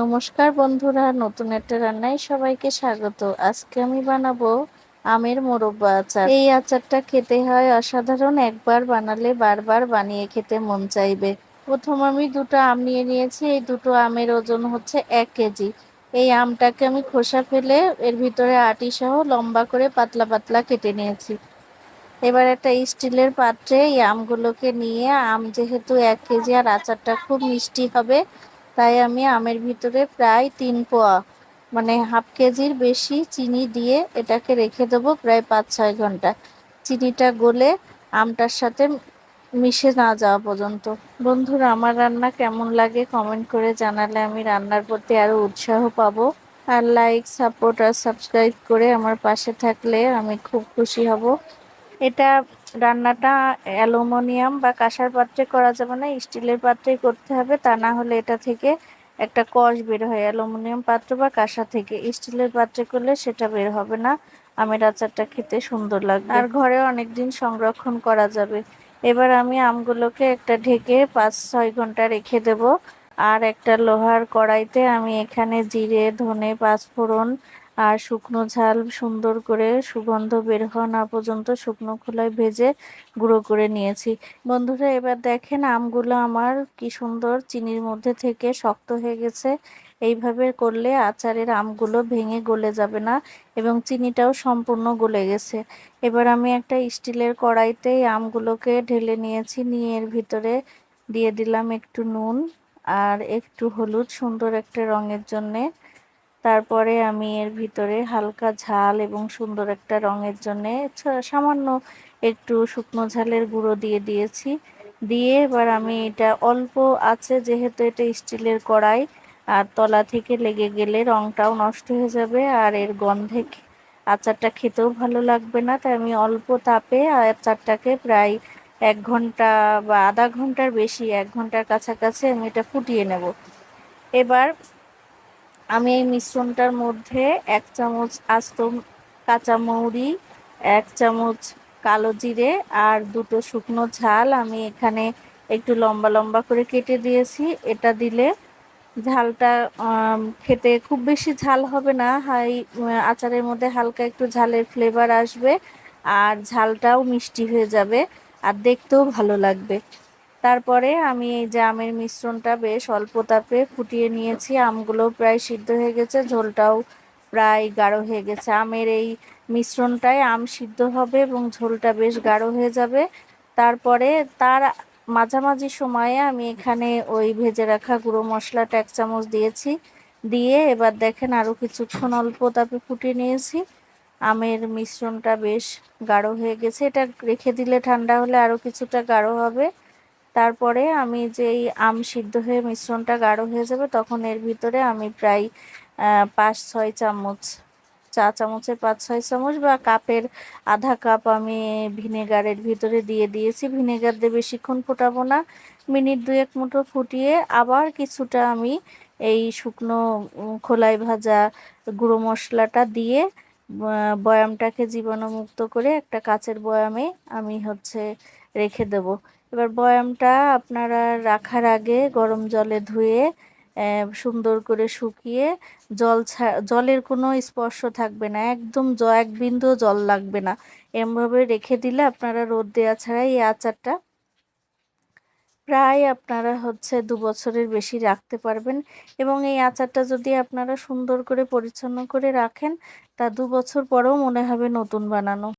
নমস্কার বন্ধুরা, নতুন একটা রান্নায় সবাইকে স্বাগত। আজকে আমি বানাবো আমের মোরব্বা আচার। এই আচারটা খেতে হয় অসাধারণ, একবার বানালে বারবার বানিয়ে খেতে মন চাইবে। প্রথম আমি দুটো আম নিয়ে নিয়েছি, এই দুটো আমের ওজন হচ্ছে এক কেজি। এই আমটাকে আমি খোসা ফেলে এর ভিতরে আটি সহ লম্বা করে পাতলা পাতলা কেটে নিয়েছি। এবার একটা স্টিলের পাত্রে এই আমগুলোকে নিয়ে, আম যেহেতু এক কেজি আর আচারটা খুব মিষ্টি হবে তাই আমি আমের ভিতরে প্রায় তিন পোয়া মানে হাফ কেজির বেশি চিনি দিয়ে এটাকে রেখে দেবো প্রায় পাঁচ, ছয় ঘণ্টা। চিনিটা গলে আমটার সাথে মিশে না যাওয়া পর্যন্ত। বন্ধুরা, আমার রান্না কেমন লাগে কমেন্ট করে জানালে আমি রান্নার প্রতি আরও উৎসাহ পাবো। আর লাইক সাপোর্ট আর সাবস্ক্রাইব করে আমার পাশে থাকলে আমি খুব খুশি হব। এটা রান্নাটা অ্যালুমিনিয়াম বা কাঁসার পাত্রে করা যাবে না, স্টিলের পাত্রেই করতে হবে। তা না হলে এটা থেকে একটা কষ বের হয়, অ্যালুমিনিয়াম পাত্র বা কাঁসা থেকে। স্টিলের পাত্রে করলে সেটা বের হবে না। আমের আচারটা খেতে সুন্দর লাগবে। আর ঘরে অনেক দিন সংরক্ষণ করা যাবে। এবার আমি আমগুলোকে একটা ঢেকে পাঁচ ছয় ঘণ্টা রেখে দেব। আর একটা লোহার কড়াইতে আমি এখানে জিরে, ধনে, পাঁচফোড়ন আর শুকনো ঝাল সুন্দর করে সুগন্ধ বের হওয়া না পর্যন্ত শুকনো খোলায় ভেজে গুঁড়ো করে নিয়েছি। বন্ধুরা, এবার দেখেন আমগুলো আমার কি সুন্দর চিনির মধ্যে থেকে শক্ত হয়ে গেছে। এইভাবে করলে আচারের আমগুলো ভেঙে গলে যাবে না এবং চিনিটাও সম্পূর্ণ গলে গেছে। এবার আমি একটা স্টিলের কড়াইতে আমগুলোকে ঢেলে নিয়েছি। নিয়ে এর ভিতরে দিয়ে দিলাম একটু নুন আর একটু হলুদ সুন্দর একটা রঙের জন্যে। তারপরে আমি এর ভিতরে হালকা ঝাল এবং সুন্দর একটা রঙের জন্য সামান্য একটু শুকনো ঝালের গুঁড়ো দিয়ে দিয়েছি। দিয়ে এবার আমি এটা অল্প আছে যেহেতু এটা স্টিলের কড়াই, আর তলা থেকে লেগে গেলে রঙটাও নষ্ট হয়ে যাবে আর এর গন্ধে আচারটা খেতেও ভালো লাগবে না। তাই আমি অল্প তাপে আচারটাকে প্রায় এক ঘণ্টা বা আধা ঘণ্টার বেশি, এক ঘণ্টার কাছাকাছি আমি এটা ফুটিয়ে নেব। এবার আমি এই মিশ্রণটার মধ্যে এক চামচ আস্ত কাঁচা মৌরি, এক চামচ কালো জিরে আর দুটো শুকনো ঝাল আমি এখানে একটু লম্বা লম্বা করে কেটে দিয়েছি। এটা দিলে ঝালটা খেতে খুব বেশি ঝাল হবে না। হাই আচারের মধ্যে হালকা একটু ঝালের ফ্লেভার আসবে আর ঝালটাও মিষ্টি হয়ে যাবে আর দেখতেও ভালো লাগবে। তারপরে আমি এই যে আমের মিশ্রণটা বেশ অল্প তাপে ফুটিয়ে নিয়েছি। আমগুলো প্রায় সিদ্ধ হয়ে গেছে, ঝোলটাও প্রায় গাঢ় হয়ে গেছে। আমের এই মিশ্রণটায় আম সিদ্ধ হবে এবং ঝোলটা বেশ গাঢ় হয়ে যাবে। তারপরে তার মাঝামাঝি সময়ে আমি এখানে ওই ভেজে রাখা গুঁড়ো মশলাটা এক চামচ দিয়েছি। দিয়ে এবার দেখেন আরও কিছুক্ষণ অল্প তাপে ফুটিয়ে নিয়েছি। আমের মিশ্রণটা বেশ গাঢ় হয়ে গেছে। এটা রেখে দিলে ঠান্ডা হলে আরও কিছুটা গাঢ় হবে। তারপরে আমি যেই আম সিদ্ধ হয়ে মিশ্রণটা গাঢ় হয়ে যাবে, তখন এর ভিতরে আমি প্রায় পাঁচ, ছয় চামচ, চা চামচের পাঁচ, ছয় চামচ বা কাপের আধা কাপ আমি ভিনেগারের ভিতরে দিয়ে দিয়েছি। ভিনেগার দিয়ে বেশিক্ষণ ফোটাবো না, মিনিট দুয়েক মুঠো ফুটিয়ে আবার কিছুটা আমি এই শুকনো খোলাই ভাজা গুঁড়ো মশলাটা দিয়ে বয়ামটাকে জীবাণুমুক্ত করে একটা কাচের বয়ামে আমি হচ্ছে রেখে দেব। এবার বয়ামটা আপনারা রাখার আগে গরম জলে ধুয়ে সুন্দর করে শুকিয়ে জল জলের কোনো স্পর্শ থাকবে না। একদম জ, এক বিন্দু জল লাগবে না। এমভাবে রেখে দিলে আপনারা রোদ দেওয়া ছাড়াই এই আচারটা প্রায় আপনারা হচ্ছে দু বছরের বেশি রাখতে পারবেন। এবং এই আচারটা যদি আপনারা সুন্দর করে পরিচ্ছন্ন করে রাখেন, তা দু বছর পরেও মনে হবে নতুন বানানো।